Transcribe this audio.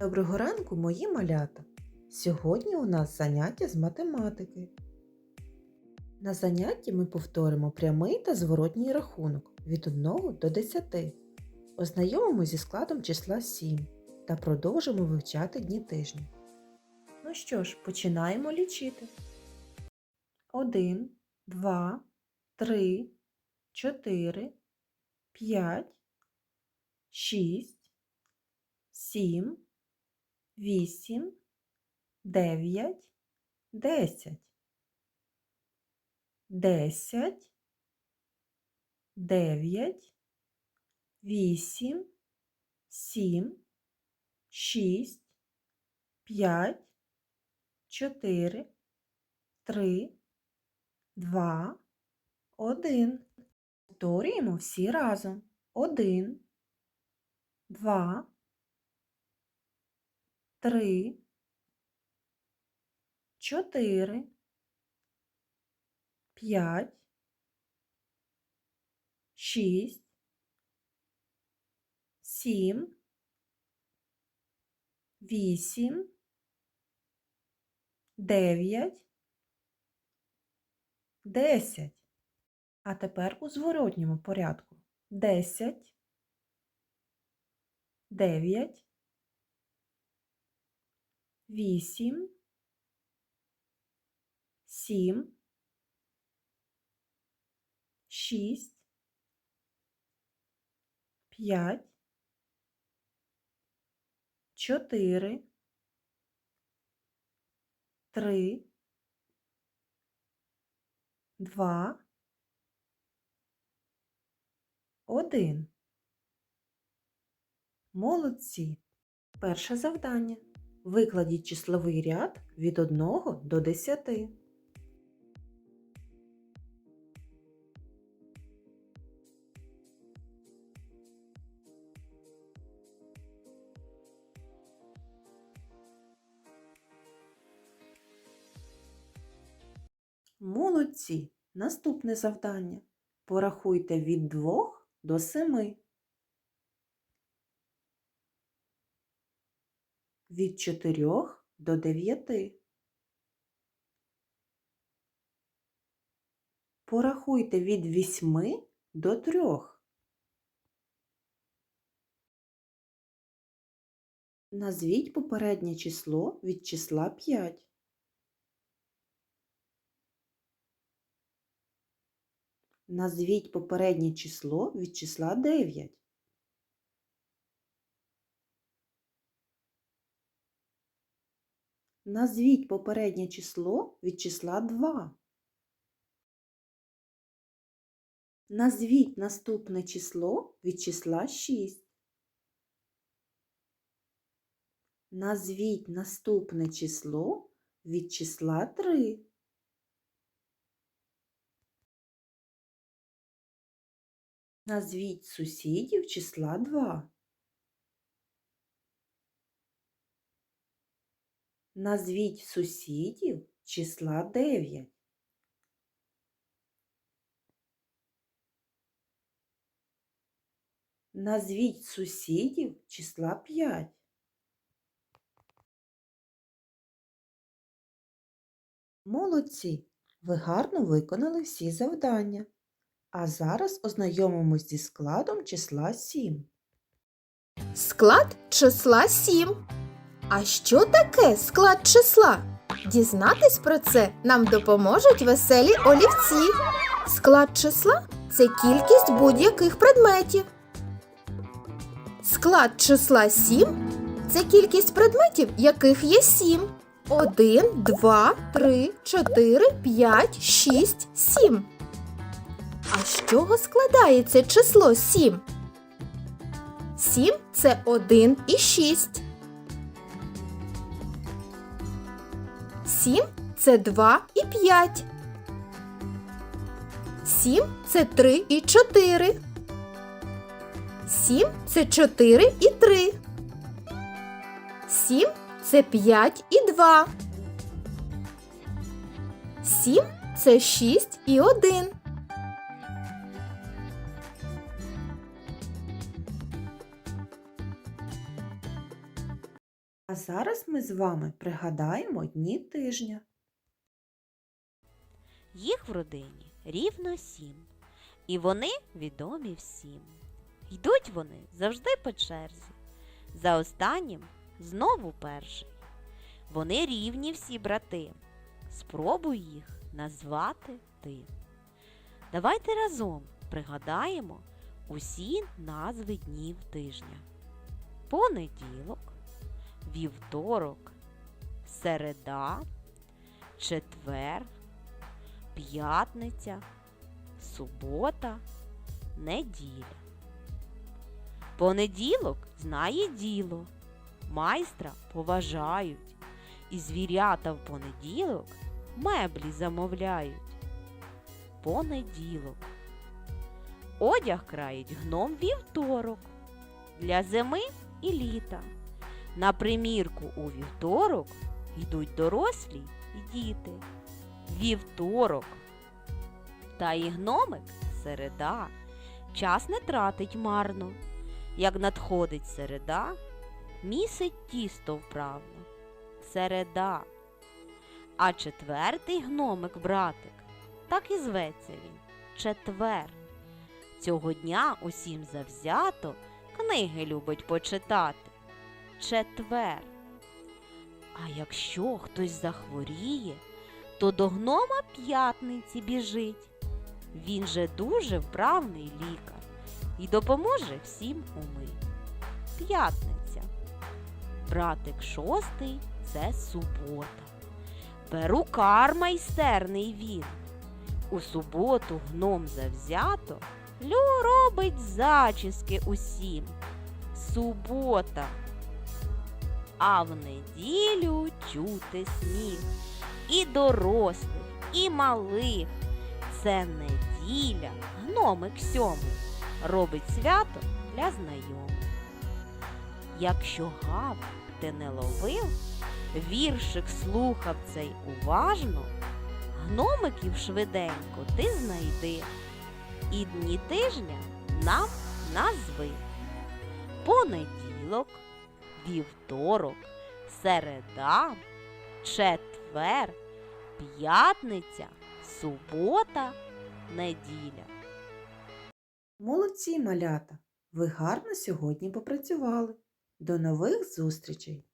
Доброго ранку, мої малята! Сьогодні у нас заняття з математики. На занятті ми повторимо прямий та зворотній рахунок від 1 до 10. Ознайомимо зі складом числа 7 та продовжимо вивчати дні тижня. Ну що ж, починаємо лічити. 1, 2, 3, 4, 5, 6, 7, 8, 9, 10. 10, 9, 8, 7, 6, 5, 4, 3, 2, 1. Повторюємо всі разом. 1, 2, 3, 4, 5, 6, 7, 8, 9, 10. А тепер у зворотньому порядку. 10, 9, 8, 7, 6, 5, 4, 3, 2, 1. Молодці. Перше завдання. Викладіть числовий ряд від 1 до 10. Молодці. Наступне завдання. Порахуйте від 2 до 7. Від 4 до 9. Порахуйте від 8 до 3. Назвіть попереднє число від числа 5. Назвіть попереднє число від числа 9. Назвіть попереднє число від числа 2. Назвіть наступне число від числа 6. Назвіть наступне число від числа 3. Назвіть сусідів числа 2. Назвіть сусідів числа 9. Назвіть сусідів числа 5. Молодці! Ви гарно виконали всі завдання. А зараз ознайомимось зі складом числа 7. Склад числа 7. А що таке склад числа? Дізнатись про це нам допоможуть веселі олівці. Склад числа це кількість будь-яких предметів. Склад числа 7 це кількість предметів, яких є 7. 1, 2, 3, 4, 5, 6, 7. А з чого складається число 7? 7 це 1 і 6. 7 це 2 і 5. 7 це 3 і 4. 7 це 4 і 3. 7 це 5 і 2. 7 це 6 і 1. Зараз ми з вами пригадаємо дні тижня. Їх в родині рівно сім, і вони відомі всім. Йдуть вони завжди по черзі. За останнім знову перший. Вони рівні всі брати. Спробуй їх назвати ти. Давайте разом пригадаємо усі назви днів тижня. Понеділок, вівторок, середа, четвер, п'ятниця, субота, неділя. Понеділок знає діло, майстра поважають, і звірята в понеділок меблі замовляють. Понеділок. Одяг крають гном вівторок для зими і літа. На примірку у вівторок йдуть дорослі діти. Вівторок. Та і гномик середа. Час не тратить марно. Як надходить середа, місить тісто вправно. Середа. А четвертий гномик братик, так і зветься він. Четвер. Цього дня усім завзято книги любить почитати. Четвер. А якщо хтось захворіє, то до гнома п'ятниці біжить. Він же дуже вправний лікар і допоможе всім умить. П'ятниця. Братик шостий це субота. Перукар майстерний він. У суботу гном завзято лю робить зачіски усім. Субота. А в неділю чути сміх і дорослих, і малих. Це неділя, гномик сьомий, робить свято для знайомих. Якщо гав ти не ловив, віршик слухав цей уважно, гномиків швиденько ти знайди, і дні тижня нам назви. Понеділок, вівторок, середа, четвер, п'ятниця, субота, неділя. Молодці, малята! Ви гарно сьогодні попрацювали. До нових зустрічей!